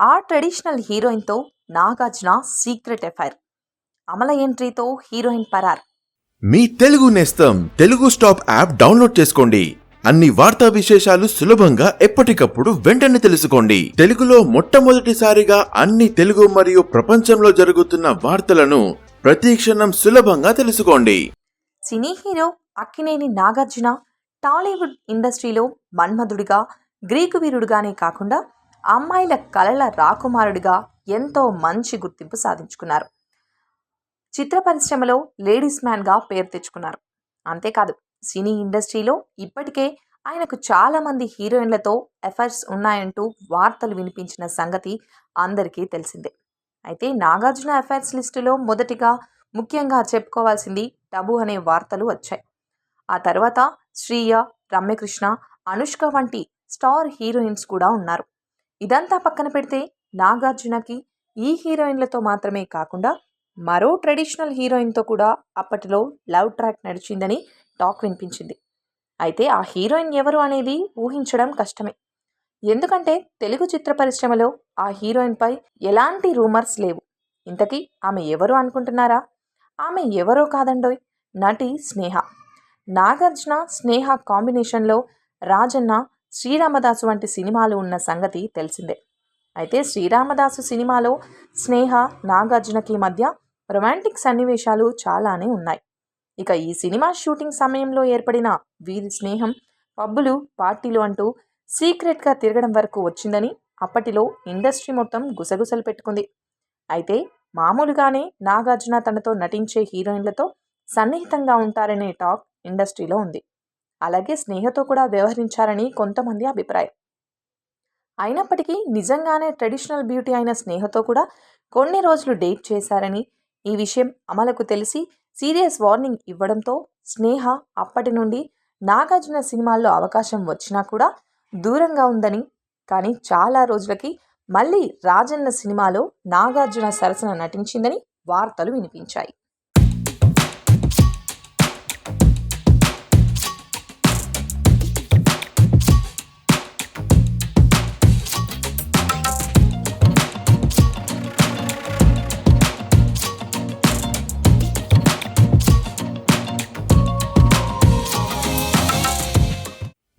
ఆ ట్రెడిషనల్ హీరోయిన్తో Nagarjuna secret affair. Amala ఎంట్రీతో హీరోయిన్ పరార్. మీ తెలుగు నేస్తం తెలుగు స్టాప్ యాప్ డౌన్లోడ్ చేసుకోండి. అన్ని వార్తా విశేషాలు సులభంగా ఎప్పటికప్పుడు వెంటనే తెలుసుకోండి. తెలుగులో మొట్టమొదటిసారిగా అన్ని తెలుగు మరియు ప్రపంచంలో జరుగుతున్న వార్తలను ప్రతి క్షణం సులభంగా తెలుసుకోండి. Cine hero Akkineni Nagarjuna Tollywood ఇండస్ట్రీలో మన్మధుడిగా గ్రీకు వీరుడుగానే కాకుండా అమ్మాయిల కలల రాకుమారుడిగా ఎంతో మంచి గుర్తింపు సాధించుకున్నారు. చిత్ర పరిశ్రమలో లేడీస్ మ్యాన్గా పేరు తెచ్చుకున్నారు. అంతేకాదు సినీ ఇండస్ట్రీలో ఇప్పటికే ఆయనకు చాలామంది హీరోయిన్లతో ఎఫైర్స్ ఉన్నాయంటూ వార్తలు వినిపించిన సంగతి అందరికీ తెలిసిందే. అయితే నాగార్జున ఎఫైర్స్ లిస్టులో మొదటిగా ముఖ్యంగా చెప్పుకోవాల్సింది టబు అనే వార్తలు వచ్చాయి. ఆ తర్వాత శ్రీయ రమ్యకృష్ణ అనుష్క వంటి స్టార్ హీరోయిన్స్ కూడా ఉన్నారు. ఇదంతా పక్కన పెడితే నాగార్జునకి ఈ హీరోయిన్లతో మాత్రమే కాకుండా మరో ట్రెడిషనల్ హీరోయిన్తో కూడా అప్పటిలో లవ్ ట్రాక్ నడిచిందని టాక్ వినిపించింది. అయితే ఆ హీరోయిన్ ఎవరు అనేది ఊహించడం కష్టమే. ఎందుకంటే తెలుగు చిత్ర పరిశ్రమలో ఆ హీరోయిన్పై ఎలాంటి రూమర్స్ లేవు. ఇంతకీ ఆమె ఎవరు అనుకుంటున్నారా? ఆమె ఎవరో కాదండోయ్ నటి స్నేహ. నాగార్జున స్నేహ కాంబినేషన్లో రాజన్న శ్రీరామదాసు వంటి సినిమాలు ఉన్న సంగతి తెలిసిందే. అయితే శ్రీరామదాసు సినిమాలో స్నేహ నాగార్జునకి మధ్య రొమాంటిక్ సన్నివేశాలు చాలానే ఉన్నాయి. ఇక ఈ సినిమా షూటింగ్ సమయంలో ఏర్పడిన వీరి స్నేహం పబ్బులు పార్టీలు అంటూ సీక్రెట్గా తిరగడం వరకు వచ్చిందని అప్పటిలో ఇండస్ట్రీ మొత్తం గుసగుసలు పెట్టుకుంది. అయితే మామూలుగానే నాగార్జున తనతో నటించే హీరోయిన్లతో సన్నిహితంగా ఉంటారనే టాక్ ఇండస్ట్రీలో ఉంది. అలాగే స్నేహతో కూడా వ్యవహరించారని కొంతమంది అభిప్రాయం. అయినప్పటికీ నిజంగానే ట్రెడిషనల్ బ్యూటీ అయిన స్నేహతో కూడా కొన్ని రోజులు డేట్ చేశారని ఈ విషయం అమలకు తెలిసి సీరియస్ వార్నింగ్ ఇవ్వడంతో స్నేహ అప్పటి నుండి నాగార్జున సినిమాల్లో అవకాశం వచ్చినా కూడా దూరంగా ఉందని కానీ చాలా రోజులకి మళ్ళీ రాజన్న సినిమాలో నాగార్జున సరసన నటించిందని వార్తలు వినిపించాయి.